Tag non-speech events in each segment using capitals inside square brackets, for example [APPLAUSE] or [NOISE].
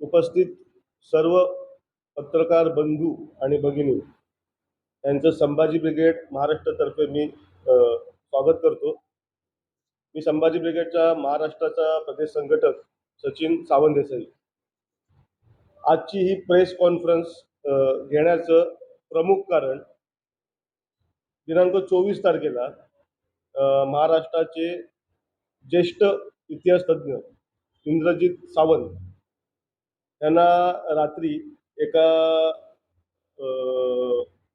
उपस्थित सर्व पत्रकार बंधू आणि भगिनी यांचं संभाजी ब्रिगेड महाराष्ट्रातर्फे मी स्वागत करतो. मी संभाजी ब्रिगेडच्या महाराष्ट्राचा प्रदेश संघटक सचिन सावंत देसाई. आजची ही प्रेस कॉन्फरन्स घेण्याचं प्रमुख कारण दिनांक चोवीस तारखेला महाराष्ट्राचे ज्येष्ठ इतिहासतज्ज्ञ इंद्रजित सावंत त्यांना रात्री एका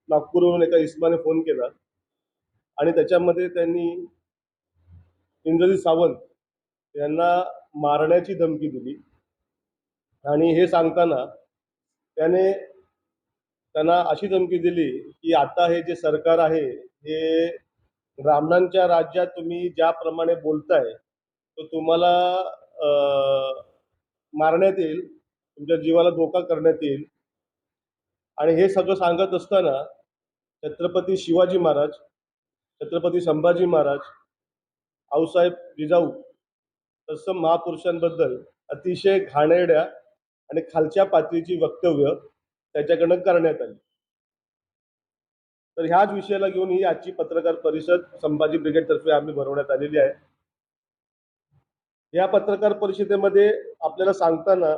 नागपूरवरून एका इस्माने फोन केला आणि त्याच्यामध्ये त्यांनी इंद्रजित सावंत यांना मारण्याची धमकी दिली. आणि हे सांगताना त्याने त्यांना अशी धमकी दिली की आता हे जे सरकार आहे हे ब्राह्मणांच्या राज्यात तुम्ही ज्याप्रमाणे बोलताय तो तुम्हाला मारण्यात येईल. तुमच्या जीवाला धोका करण्यात येईल. आणि हे सगळं सांगत असताना छत्रपती शिवाजी महाराज छत्रपती संभाजी महाराज आऊसाहेब जिजाऊ तसं महापुरुषांबद्दल अतिशय घाणेरड्या आणि खालच्या पातळीची वक्तव्य त्याच्याकडनं करण्यात आली. तर ह्याच विषयाला घेऊन ही आजची पत्रकार परिषद संभाजी ब्रिगेडतर्फे आम्ही भरवण्यात आलेली आहे. या पत्रकार परिषदेमध्ये आपल्याला सांगताना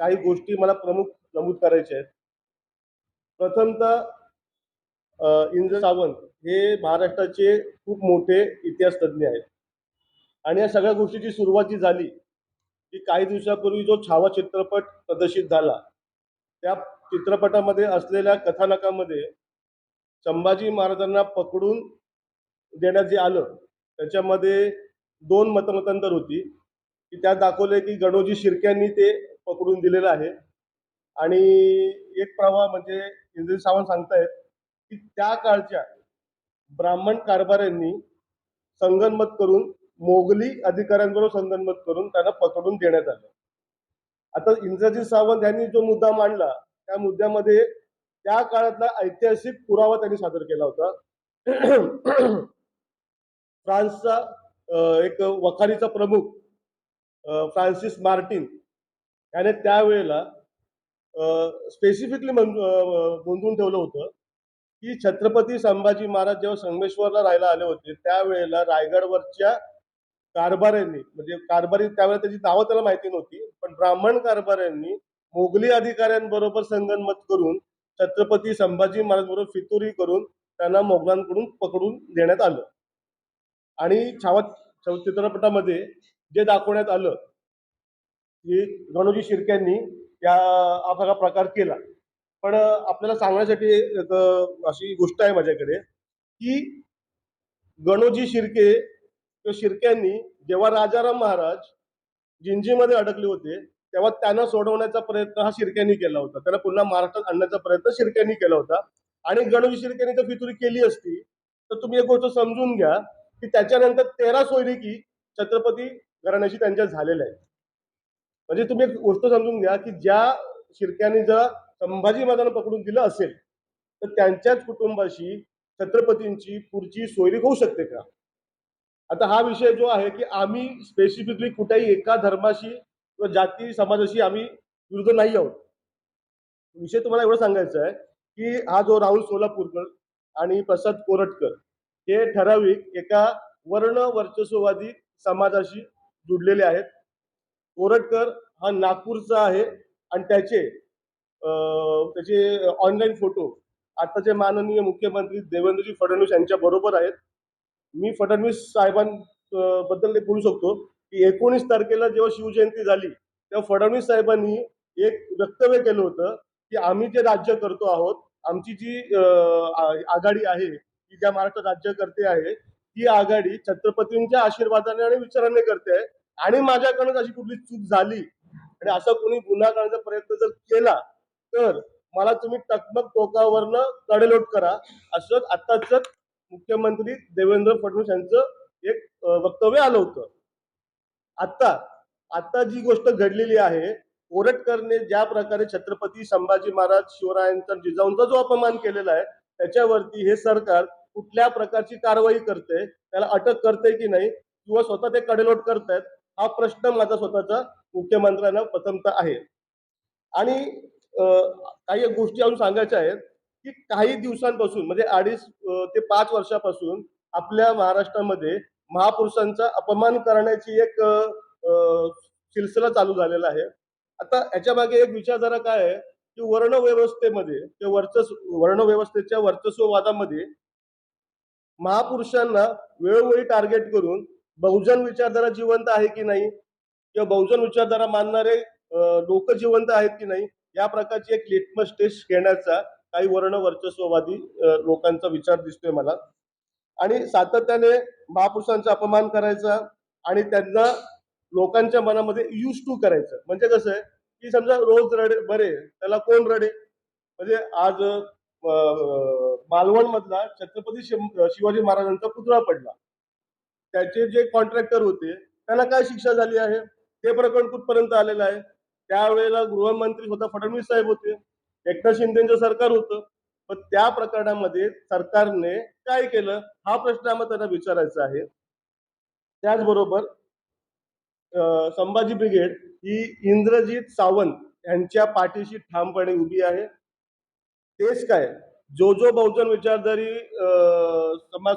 काही गोष्टी मला प्रमुख नमूद करायच्या आहेत. प्रथमतः इंद्र सावंत हे महाराष्ट्राचे खूप मोठे इतिहास तज्ज्ञ आहेत. आणि या सगळ्या गोष्टीची सुरुवात जी झाली की काही दिवसापूर्वी जो छावा चित्रपट प्रदर्शित झाला त्या चित्रपटामध्ये असलेल्या कथानकामध्ये संभाजी महाराजांना पकडून देण्यात जे आलं त्याच्यामध्ये दोन मतमतांतर होती. की त्यात दाखवले की गणोजी शिर्क्यांनी ते पकडून दिलेलं आहे. आणि एक प्रवाह म्हणजे इंद्रजित सावंत सांगतायत की त्या काळच्या ब्राह्मण कारभाऱ्यांनी संगनमत करून मोगली अधिकाऱ्यांबरोबर संगनमत करून त्यांना पकडून देण्यात आलं. आता इंद्रजित सावंत यांनी जो मुद्दा मांडला त्या मुद्द्यामध्ये त्या काळातला ऐतिहासिक पुरावा त्यांनी सादर केला होता. फ्रान्सचा एक वखारीचा प्रमुख फ्रान्सिस मार्टिन त्याने त्यावेळेला स्पेसिफिकली नोंदवून ठेवलं होतं की छत्रपती संभाजी महाराज जेव्हा संगमेश्वरला राहायला आले होते त्यावेळेला रायगडवरच्या कारभाऱ्यांनी म्हणजे कारभारी त्यावेळेला त्याची नावं त्याला माहिती नव्हती पण ब्राह्मण कारभाऱ्यांनी मोगली अधिकाऱ्यांबरोबर संगनमत करून छत्रपती संभाजी महाराज बरोबर फितुरी करून त्यांना मोगलांकडून पकडून देण्यात आलं. आणि छावा चित्रपटामध्ये जे दाखवण्यात आलं की गणोजी शिर्क्यांनी या हा सगळा प्रकार केला. पण आपल्याला सांगण्यासाठी एक अशी गोष्ट आहे माझ्याकडे की गणोजी शिर्के किंवा शिर्क्यांनी जेव्हा राजाराम महाराज जिंजीमध्ये अडकले होते तेव्हा त्यांना सोडवण्याचा प्रयत्न हा शिर्क्यांनी केला होता. त्यांना पुन्हा महाराष्ट्रात आणण्याचा प्रयत्न शिर्क्यांनी केला होता. आणि गणोजी शिर्क्यांनी जर फितुरी केली असती तर तुम्ही एक गोष्ट समजून घ्या की त्याच्यानंतर तेरा सोयरिकी छत्रपती घराण्याशी त्यांच्या झालेल्या आहेत. म्हणजे तुम्ही एक गोष्ट समजून घ्या की ज्या शिर्क्यांनी जर संभाजी महाराजांना पकडून दिलं असेल तर त्यांच्याच कुटुंबाशी छत्रपतींची पुढची सोयरी होऊ शकते का? आता हा विषय जो आहे की आम्ही स्पेसिफिकली कुठेही एका धर्माशी किंवा जाती समाजाशी आम्ही विरुद्ध नाही आहोत. विषय तुम्हाला एवढं सांगायचं आहे की हा जो राहुल सोलापूरकर आणि प्रसाद कोरटकर हे ठराविक एका वर्ण वर्चस्ववादी समाजाशी जुडलेले आहेत. कोरटकर हा नागपूरचा आहे आणि त्याचे त्याचे ऑनलाईन फोटो आताचे माननीय मुख्यमंत्री देवेंद्रजी फडणवीस यांच्या बरोबर आहेत. मी फडणवीस साहेबांबद्दल ते बोलू शकतो की एकोणीस तारखेला जेव्हा शिवजयंती झाली तेव्हा फडणवीस साहेबांनी एक वक्तव्य केलं होतं की आम्ही जे राज्य करतो आहोत आमची जी आघाडी आहे की ज्या महाराष्ट्र राज्य करते आहे ती आघाडी छत्रपतींच्या आशीर्वादाने आणि विचाराने करते आहे. आणि माझ्याकडनं अशी कुठली चूक झाली आणि असा कोणी गुन्हा करण्याचा प्रयत्न जर केला तर मला तुम्ही टकमक टोकावरनं कडेलोट करा असं आताच मुख्यमंत्री देवेंद्र फडणवीस यांचं एक वक्तव्य आलं होतं. आता आता जी गोष्ट घडलेली आहे कोरटकरने ज्या प्रकारे छत्रपती संभाजी महाराज शिवरायांचा जिजाऊंचा जो अपमान केलेला आहे त्याच्यावरती हे सरकार कुठल्या प्रकारची कारवाई करते त्याला अटक करते की नाही किंवा स्वतः ते कडेलोट करतायत हा प्रश्न माझा स्वतःचा मुख्यमंत्र्यांना प्रथमतः आहे. आणि अं, काही गोष्टी अजून सांगायच्या आहेत की काही दिवसांपासून म्हणजे अडीच ते पाच वर्षापासून आपल्या महाराष्ट्रामध्ये महापुरुषांचा अपमान करण्याची एक अं, सिलसिला चालू झालेला आहे. आता याच्या मागे एक विचारधारा काय आहे की वर्ण व्यवस्थेमध्ये किंवा वर्चस्व वर्ण व्यवस्थेच्या वर्चस्ववादामध्ये महापुरुषांना वेळोवेळी टार्गेट करून बहुजन विचारधारा जिवंत आहे की नाही? किंवा बहुजन विचारधारा मानणारे लोक जिवंत आहेत की नाही? या प्रकारची एक लिटमस टेस्ट घेण्याचा काही वर्ण वर्चस्ववादी लोकांचा विचार दिसतोय मला. आणि सातत्याने महापुरुषांचा अपमान करायचा आणि त्यांना लोकांच्या मनामध्ये युज टू करायचं. म्हणजे कसं आहे? की समजा रोज रडे बरे त्याला कोण रडे? म्हणजे आज मालवण मधला छत्रपती शिव- शिवाजी महाराजांचा पुतळा पडला. त्याचे जे कॉन्ट्रॅक्टर होते त्यांना काय शिक्षा झाली आहे? ते प्रकरण कुठपर्यंत आलेलं आहे? त्यावेळेला गृहमंत्री स्वतः फडणवीस साहेब होते. एकनाथ शिंदेचं सरकार होतं. पण त्या प्रकरणामध्ये सरकारने काय केलं? हा प्रश्न आम्हाला त्यांना विचारायचा आहे. त्याचबरोबर संभाजी ब्रिगेड ही इंद्रजीत सावंत यांच्या पाठीशी ठामपणे उभी आहे. तेच काय? जो जो बहुजन विचारधारी अं, समाज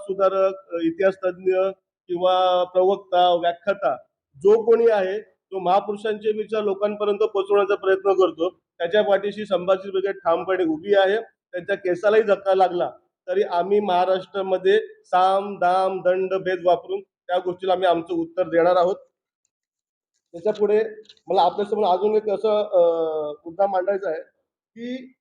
किंवा प्रवक्ता व्याख्याता जो कोणी आहे तो महापुरुषांचे विचार लोकांपर्यंत पोहोचवण्याचा प्रयत्न करतो. त्याच्या पाठीशी संभाजी ब्रिगेड ठामपणे उभी आहे. त्यांच्या केसालाही धक्का लागला तरी आम्ही महाराष्ट्रामध्ये साम दाम दंड भेद वापरून त्या गोष्टीला आम्ही आमचं उत्तर देणार आहोत. त्याच्या पुढे मला आपल्यासमोर अजून एक असं मुद्दा मांडायचा आहे की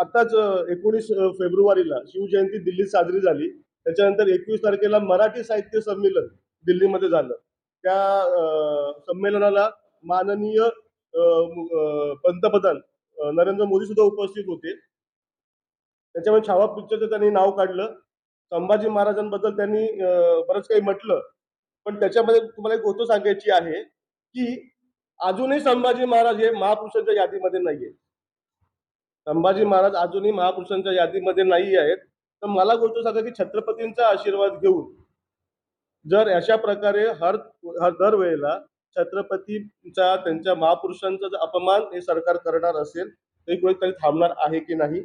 आताच एकोणीस फेब्रुवारीला शिवजयंती दिल्लीत साजरी झाली. त्याच्यानंतर एकवीस तारखेला मराठी साहित्य संमेलन दिल्लीमध्ये झालं. त्या संमेलनाला माननीय पंतप्रधान नरेंद्र मोदी सुद्धा उपस्थित होते. त्याच्यामुळे छावा पिक्चरचं त्यांनी नाव काढलं. संभाजी महाराजांबद्दल त्यांनी बरंच काही म्हटलं. पण त्याच्यामध्ये तुम्हाला एक गोष्ट सांगायची आहे की अजूनही संभाजी महाराज हे महापुरुषांच्या यादीमध्ये नाहीये संभाजी महाराज अजूनही महापुरुषांच्या यादीमध्ये नाही आहेत तर मला गोष्ट सांगा की छत्रपतींचा आशीर्वाद घेऊन जर अशा प्रकारे हर हर दरवेळेला छत्रपतींचा त्यांच्या महापुरुषांचा जर अपमान हे सरकार करणार असेल तर एक वेळ तरी थांबणार आहे की नाही?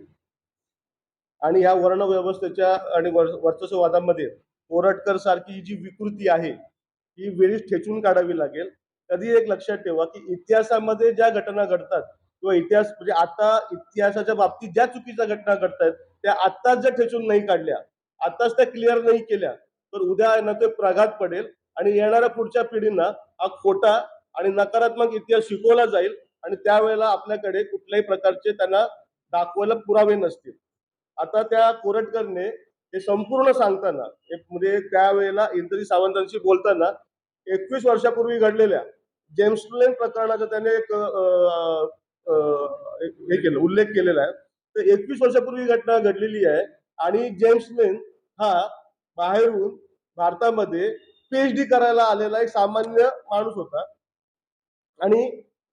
आणि ह्या वर्ण व्यवस्थेच्या आणि वर्चस्ववादामध्ये ओरटकर सारखी जी विकृती आहे ही वेळीच ठेचून काढावी लागेल. कधी एक लक्षात ठेवा की इतिहासामध्ये ज्या घटना घडतात किंवा इतिहास म्हणजे आता इतिहासाच्या बाबतीत ज्या चुकीच्या घटना घडतायत त्या आत्ताच जर ठेचून नाही काढल्या आत्ताच त्या क्लिअर नाही केल्या तर उद्या ना ते प्रघात पडेल आणि येणाऱ्या पुढच्या पिढींना हा खोटा आणि नकारात्मक इतिहास शिकवला जाईल आणि त्यावेळेला आपल्याकडे कुठल्याही प्रकारचे त्यांना दाखवायला पुरावे नसतील. आता त्या कोरटकरने हे संपूर्ण सांगताना एक म्हणजे त्यावेळेला इंद्री सावंतांशी बोलताना एकवीस वर्षापूर्वी घडलेल्या जेम्सलेन प्रकरणाचा त्याने एक हे केलं उल्लेख केलेला आहे. तर एकवीस वर्षापूर्वी घटना घडलेली आहे. आणि जेम्स लेन हा बाहेरून भारतामध्ये पीएचडी करायला आलेला एक सामान्य माणूस होता. आणि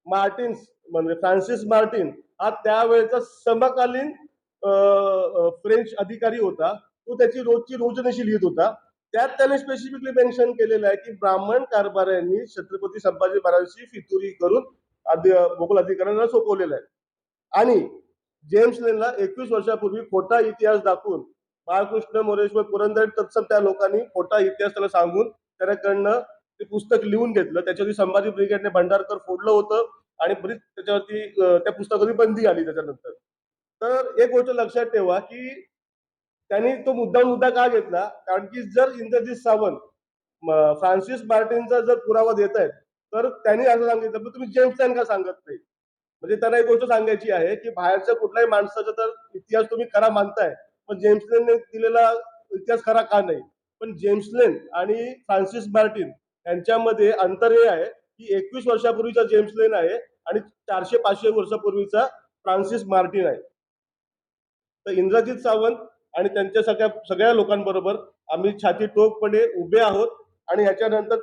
मार्टिन्स म्हणजे फ्रान्सिस मार्टिन हा त्यावेळेचा समकालीन फ्रेंच अधिकारी होता. तो त्याची रोजची रोजनशी लिहित होता. त्यात त्याने स्पेसिफिकली मेन्शन केलेलं आहे की ब्राह्मण कारभाऱ्यांनी छत्रपती संभाजी महाराजांची फितुरी करून अधि भूगोल अधिकाऱ्यांना सोपवलेलं आहे. आणि जेम्स लेनला एकवीस वर्षापूर्वी खोटा इतिहास दाखवून बाळकृष्ण मोरेश्वर पुरंदर तत्सम त्या लोकांनी खोटा इतिहास त्याला सांगून त्याच्याकडनं ते पुस्तक लिहून घेतलं. त्याच्यावरती संभाजी ब्रिगेडने भंडारकर फोडलं होतं आणि बरीच त्याच्यावरती त्या पुस्तकावरती बंदी आली त्याच्यानंतर. तर एक गोष्ट लक्षात ठेवा की त्यांनी तो मुद्दा मुद्दा का घेतला? कारण की जर इंद्रजित सावंत फ्रान्सिस मार्टिनचा जर पुरावा देत आहेत तर त्यांनी असं सांगितलं पण तुम्ही जेम्स का सांगत नाही? म्हणजे त्यांना एक गोष्ट सांगायची आहे की बाहेरच्या कुठल्याही माणसाचा तर इतिहास तुम्ही खरा मानताय पण जेम्स लेनने दिलेला इतिहास खरा का नाही? पण जेम्स लेन आणि फ्रान्सिस मार्टिन यांच्यामध्ये अंतर हे आहे की एकवीस वर्षापूर्वीचा जेम्स लेन आहे आणि चारशे पाचशे वर्षापूर्वीचा फ्रान्सिस मार्टिन आहे. तर इंद्रजित सावंत आणि त्यांच्या सगळ्या सगळ्या लोकांबरोबर आम्ही छाती टोकपणे उभे आहोत आणि ह्याच्यानंतर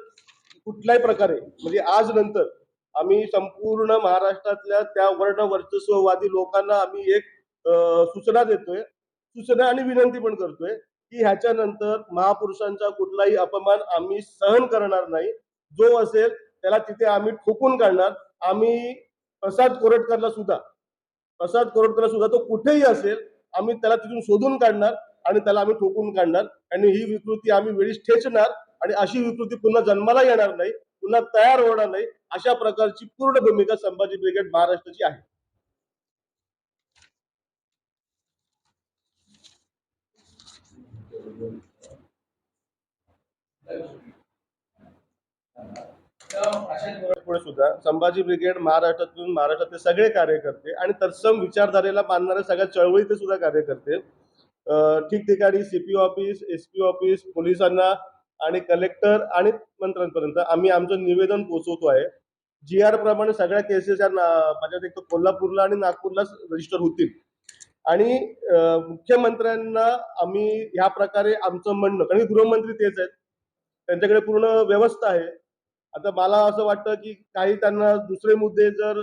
कुठल्याही प्रकारे म्हणजे आज नंतर आम्ही संपूर्ण महाराष्ट्रातल्या त्या वर्ण वर्चस्ववादी लोकांना आम्ही एक सूचना देतोय. सूचना आणि विनंती पण करतोय की ह्याच्यानंतर महापुरुषांचा कुठलाही अपमान आम्ही सहन करणार नाही. जो असेल त्याला तिथे आम्ही ठोकून काढणार. आम्ही प्रसाद कोरटकरला सुद्धा प्रसाद कोरटकरला सुद्धा तो कुठेही असेल आम्ही त्याला तिथून शोधून काढणार आणि त्याला आम्ही ठोकून काढणार. आणि ही विकृती आम्ही वेळीच ठेचणार आणि अशी विकृती पुन्हा जन्माला येणार नाही. पुन्हा तयार होणार नाही अशा प्रकारची पूर्ण भूमिका संभाजी ब्रिगेड महाराष्ट्राची आहे. पुढे सुद्धा संभाजी ब्रिगेड महाराष्ट्रातून महाराष्ट्रातले सगळे कार्यकर्ते आणि तत्सम विचारधारेला मानणाऱ्या सगळ्या चळवळीचे सुद्धा कार्यकर्ते ठिकठिकाणी सीपी ऑफिस एसपी ऑफिस पोलिसांना आणि कलेक्टर आणि मंत्र्यांपर्यंत आम्ही आमचं निवेदन पोहोचवतो आहे. जी आर प्रमाणे सगळ्या केसेस या माझ्यात एक तर कोल्हापूरला आणि नागपूरला रजिस्टर होतील. आणि मुख्यमंत्र्यांना आम्ही ह्या प्रकारे आमचं म्हणणं कारण की गृहमंत्री तेच आहेत. त्यांच्याकडे पूर्ण व्यवस्था आहे. आता मला असं वाटतं की काही त्यांना दुसरे मुद्दे जर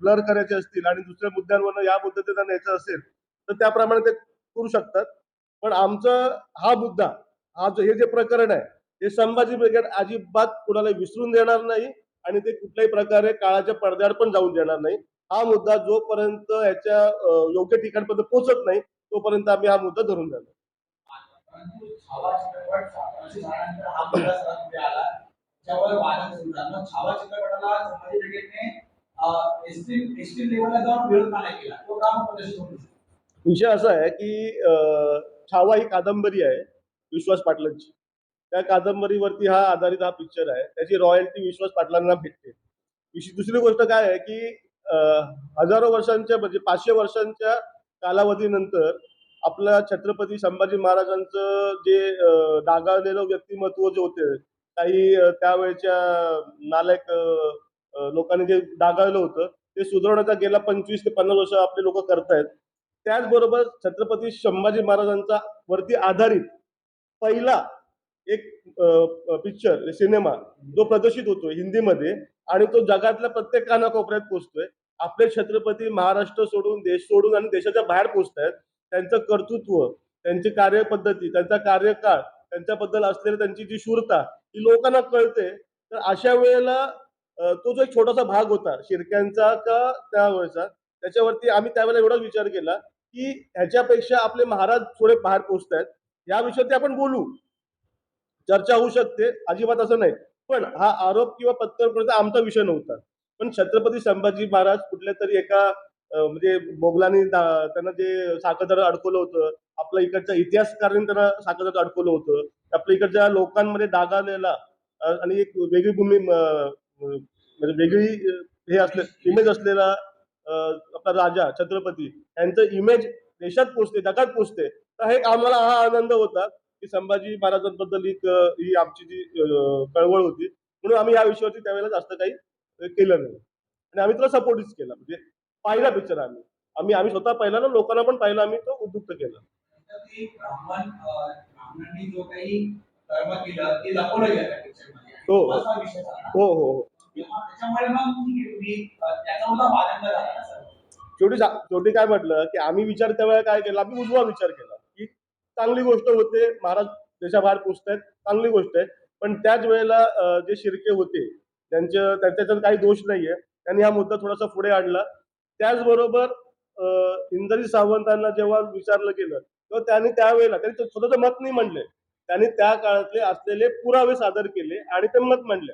ब्लर करायचे असतील आणि दुसऱ्या मुद्द्यांवर या मुद्द्यात त्यांना न्यायचं असेल तर त्याप्रमाणे ते करू शकतात. पण आमचं हा मुद्दा हा हे जे प्रकरण आहे हे संभाजी ब्रिगेड अजिबात कुणाला विसरून देणार नाही आणि ते कुठल्याही प्रकारे काळाच्या पडद्यावर पण जाऊन देणार नाही. हा मुद्दा जोपर्यंत याच्या योग्य ठिकाणपर्यंत पोहोचत नाही तोपर्यंत आम्ही हा मुद्दा धरून जाणार. विषय असा आहे की छावा ही कादंबरी आहे. विश्वास पाटलांची. त्या कादंबरीवरती हा आधारित हा पिक्चर आहे. त्याची रॉयल्टी विश्वास पाटलांना भेटते. दुसरी गोष्ट काय आहे की हजारो वर्षांच्या म्हणजे पाचशे वर्षांच्या कालावधीनंतर आपल्या छत्रपती संभाजी महाराजांचं जे डागाळलेलं व्यक्तिमत्व जे होते काही त्यावेळच्या नालायक लोकांनी जे डागाळलं होतं ते सुधारण्याचा गेल्या पंचवीस ते पन्नास वर्ष आपले लोक करतायत. त्याचबरोबर छत्रपती संभाजी महाराजांचा वरती आधारित पहिला एक पिक्चर सिनेमा जो प्रदर्शित होतोय हिंदीमध्ये आणि तो जगातल्या प्रत्येक कानाकोपऱ्यात पोहोचतोय आपले छत्रपती महाराष्ट्र सोडून देश सोडून आणि देशाच्या बाहेर पोहोचतायत त्यांचं कर्तृत्व त्यांची कार्यपद्धती त्यांचा कार्यकाळ त्यांच्याबद्दल असलेली त्यांची जी शूरता ती लोकांना कळते. तर अशा वेळेला तो जो एक छोटासा भाग होता शिरक्यांचा का त्यावेळेचा त्याच्यावरती आम्ही त्यावेळेला एवढाच विचार केला की ह्याच्यापेक्षा आपले महाराज थोडे बाहेर पोहोचत आहेत या विषयावरती आपण बोलू. चर्चा होऊ शकते. अजिबात असं नाही. पण हा आरोप किंवा प्रत्यारोपाचा आमचा विषय नव्हता. पण छत्रपती संभाजी महाराज कुठल्या तरी एका म्हणजे मोगलांनी त्यांना जे साखरदार अडकवलं होतं आपल्या इकडच्या इतिहासकारांनी त्यांना साखरदार अडकवलं होतं. आपल्या इकडच्या लोकांमध्ये डागालेला आणि एक वेगळी भूमी म्हणजे वेगळी हे असले इमेज असलेला आपला राजा छत्रपती यांचं इमेज देशात पोचते जगात पोचते. तर हे आम्हाला हा आनंद होता की संभाजी महाराजांबद्दल एक ही आमची जी कळवळ होती. म्हणून आम्ही या विषयावरती त्यावेळेला जास्त काही केलं नाही. आणि आम्ही त्याला सपोर्टच केला. म्हणजे पाहिला पिक्चर आम्ही. आम्ही आम्ही स्वतः पाहिला ना लोकांना पण पाहिला आम्ही तो उद्युक्त केला. हो. हो. हो हो शेवटी शेवटी काय म्हटलं की आम्ही विचार त्यावेळेला काय केला आम्ही उजवा विचार केला. चांगली गोष्ट होते. महाराज देशाबाहेर पोचतायत. चांगली गोष्ट आहे. पण त्याच वेळेला जे शिर्के होते त्यांच्या त्यांच्यात काही दोष नाहीये. त्यांनी हा मुद्दा थोडासा पुढे आणला. त्याचबरोबर इंद्रजी सावंतांना जेव्हा विचारलं गेलं तेव्हा त्यांनी त्यावेळेला त्यांनी स्वतःचं मत नाही म्हणले त्यांनी त्या काळातले असलेले पुरावे सादर केले आणि ते मत म्हणले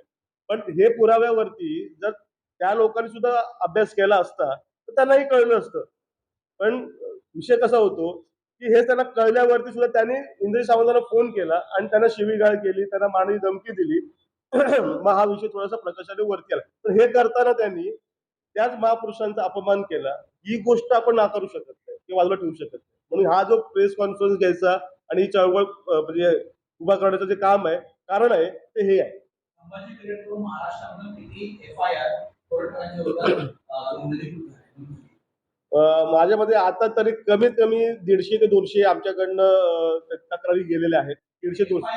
पण हे पुराव्यावरती जर त्या लोकांनी सुद्धा अभ्यास केला असता तर त्यांनाही कळलं असतं. पण विषय कसा होतो की हे त्यांना कळल्यावरती सुद्धा त्यांनी इंद्रजी सावंतांना फोन केला आणि त्यांना शिवीगाळ केली त्यांना मानवी धमकी दिली. [CLEARS THROAT] मग हा विषय थोडासा प्रकाशाने वरती आला पण हे करताना त्यांनी त्याच महापुरुषांचा अपमान केला. ही गोष्ट आपण नाकारू शकत नाही किंवा बाजूला ठेवू शकत नाही. म्हणून हा जो प्रेस कॉन्फरन्स घ्यायचा आणि ही चळवळ म्हणजे उभा करण्याचं जे काम आहे कारण आहे ते हे आहे. संभाजी किती एफ आय आर अं, माझ्यामध्ये आता तरी कमीत कमी दीडशे ते दोनशे आमच्याकडनं तक्रारी गेलेल्या आहेत. दीडशे दोनशे.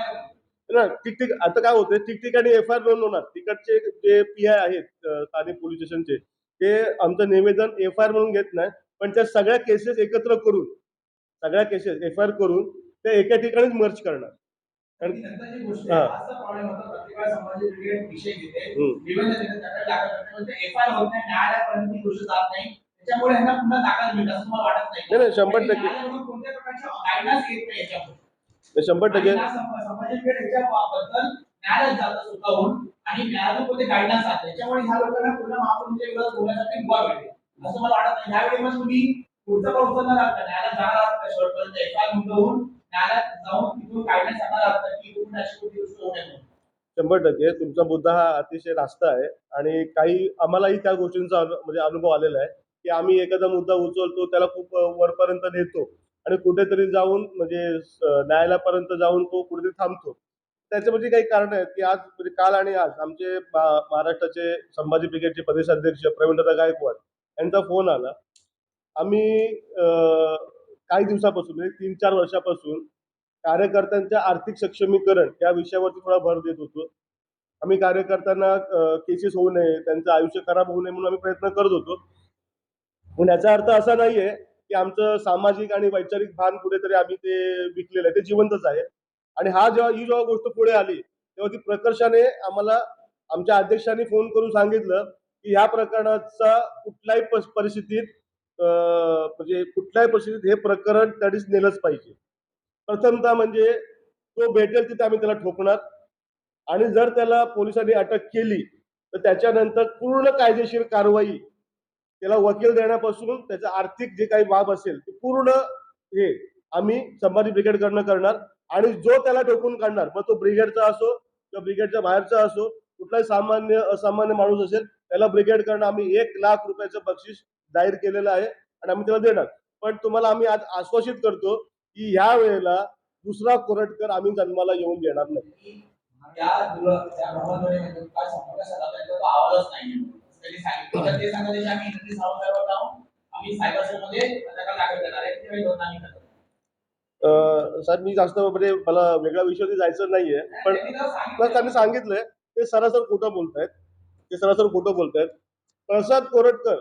ना ठिकठिक आता काय होतं ठिकठिकाणी एफ आय आर नोंद होणार. तिकडचे जे पी आय आहेत स्थानिक पोलीस स्टेशनचे ते आमचं निवेदन एफ आय आर म्हणून घेत नाही पण त्या सगळ्या केसेस एकत्र करून सगळ्या केसेस एफ आय आर करून ते एका ठिकाणीच मर्ज करणार. कारण नाही पुन्हा मिळतं असं मला वाटत शंभर टक्के. न्यायालयाकडून कोणत्या प्रकारची गायडन्स येत नाही याच्यामध्ये ते शंभर टक्के. आणि या सं- संभाजी ब्रिगेड ह्याच्याबद्दल न्यायालयात जातं स्वतःहून आणि न्यायालय कोणते गायडन्स आहेत? त्याच्यामुळे ह्या लोकांना पुन्हा महाप्रभूंच्या विरोधात बोलण्यासाठी मुभा भेटेल असं मला वाटत नाही. ह्यावेळी मग तुम्ही पुढचं पाऊल उचलणार आहात का? न्यायालयात जाणार आहात का शेवटपर्यंत एफ आय नोंदवून न्यायालयात जाऊन तिथून गायडन्स आणणार आहात का? की तुम्ही अशी कोणती गोष्ट होऊ नये म्हणून? शंभर टक्के. तुमचा मुद्दा हा अतिशय रास्त आहे. आणि काही आम्हालाही त्या गोष्टींचा म्हणजे अनुभव आलेला आहे. की आम्ही एखादा मुद्दा उचलतो त्याला खूप वरपर्यंत नेतो आणि कुठेतरी जाऊन म्हणजे न्यायालयापर्यंत जाऊन तो कुठेतरी थांबतो. त्याच्यामध्ये काही कारण आहेत की आज म्हणजे काल आणि आज आमचे महाराष्ट्राचे संभाजी ब्रिगेडचे प्रदेशाध्यक्ष प्रवीणदादा गायकवाड यांचा फोन आला. आम्ही काही दिवसापासून म्हणजे तीन चार वर्षापासून कार्यकर्त्यांच्या आर्थिक सक्षमीकरण या विषयावरती थोडा भर देत होतो. आम्ही कार्यकर्त्यांना केसेस होऊ नये त्यांचं आयुष्य खराब होऊ नये म्हणून आम्ही प्रयत्न करत होतो. पण याचा अर्थ असा नाहीये की आमचं सामाजिक आणि वैचारिक भान कुठेतरी आम्ही ते विकलेलं आहे ते जिवंतच आहे. आणि हा जेव्हा ही जेव्हा गोष्ट पुढे आली तेव्हा ती प्रकर्षाने आम्हाला आमच्या अध्यक्षांनी फोन करून सांगितलं की ह्या प्रकरणाचा कुठल्याही परिस्थितीत म्हणजे कुठल्याही परिस्थितीत हे प्रकरण तडीच नेलंच पाहिजे. प्रथमतः म्हणजे तो भेटेल तिथे आम्ही त्याला ठोकणार. आणि जर त्याला पोलिसांनी अटक केली तर त्याच्यानंतर पूर्ण कायदेशीर कारवाई त्याला वकील देण्यापासून त्याचा आर्थिक जे काही बाब असेल ते पूर्ण हे आम्ही संभाजी ब्रिगेडकडनं करणार. आणि जो त्याला ठोकून काढणार मग तो ब्रिगेडचा असो किंवा ब्रिगेडच्या बाहेरचा असो कुठलाही सामान्य असामान्य माणूस असेल त्याला ब्रिगेड करणं आम्ही एक लाख रुपयाचं बक्षीस जाहीर केलेलं आहे आणि आम्ही त्याला देणार. पण तुम्हाला आम्ही आज आश्वासित करतो की ह्या वेळेला दुसरा कोरटकर आम्ही जन्माला येऊन देणार नाही. त्या दुर- त्या भ्रमणध्वनीमध्ये काय संपर्क साधला त्यांचा तो आवाजच नाही त्यांनी सांगितलं तर ते सांगत होते, आम्ही इंद्रजित सावंतरावर जाऊन आम्ही सायबर सेलमध्ये तक्रार दाखल करणार आहे. त्यावेळी धोरण आम्ही करतो. अं, साहेब मी जास्त म्हणजे मला वेगळ्या विषयावरती जायचं नाहीये पण प्लस त्यांनी सांगितलंय ते सरासर खोटं बोलतायत. ते सरासर खोटं बोलतायत. प्रसाद कोरटकर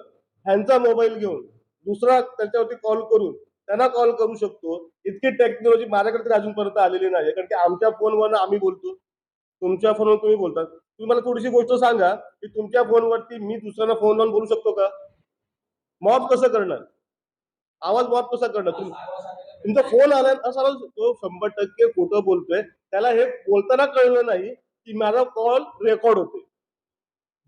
ह्यांचा मोबाईल घेऊन दुसरा त्याच्यावरती कॉल करून त्यांना कॉल करू शकतो. इतकी टेक्नॉलॉजी माझ्याकडे तरी अजूनपर्यंत आलेली नाही कारण की आमच्या फोनवर आम्ही बोलतो. तुमच्या फोनवर तुम्ही बोलता तुम्ही मला थोडीशी गोष्ट सांगा की तुमच्या फोनवरती मी दुसऱ्यांना फोन लावून बोलू शकतो का? मॉब कसं करणार? आवाज मॉब कसा करणार? तुम्ही तुमचा फोन आला असा तो शंभर टक्के खोटं बोलतोय. त्याला हे बोलताना कळलं नाही की माझा कॉल रेकॉर्ड होते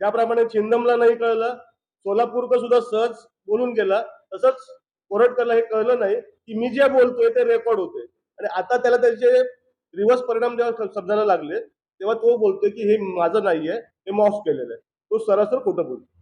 ज्याप्रमाणे छिंदमला नाही कळलं सोलापूरकर सुद्धा सहज बोलून गेला. तसंच कोरटकरला हे कळलं नाही की मी जे बोलतोय ते रेकॉर्ड होते आणि आता त्याला त्याचे रिव्हर्स परिणाम जेव्हा समजायला लागले तेव्हा तो बोलतोय की हे माझं नाहीये हे मॉफ केलेलं आहे. तो सरासर खोटं बोलतो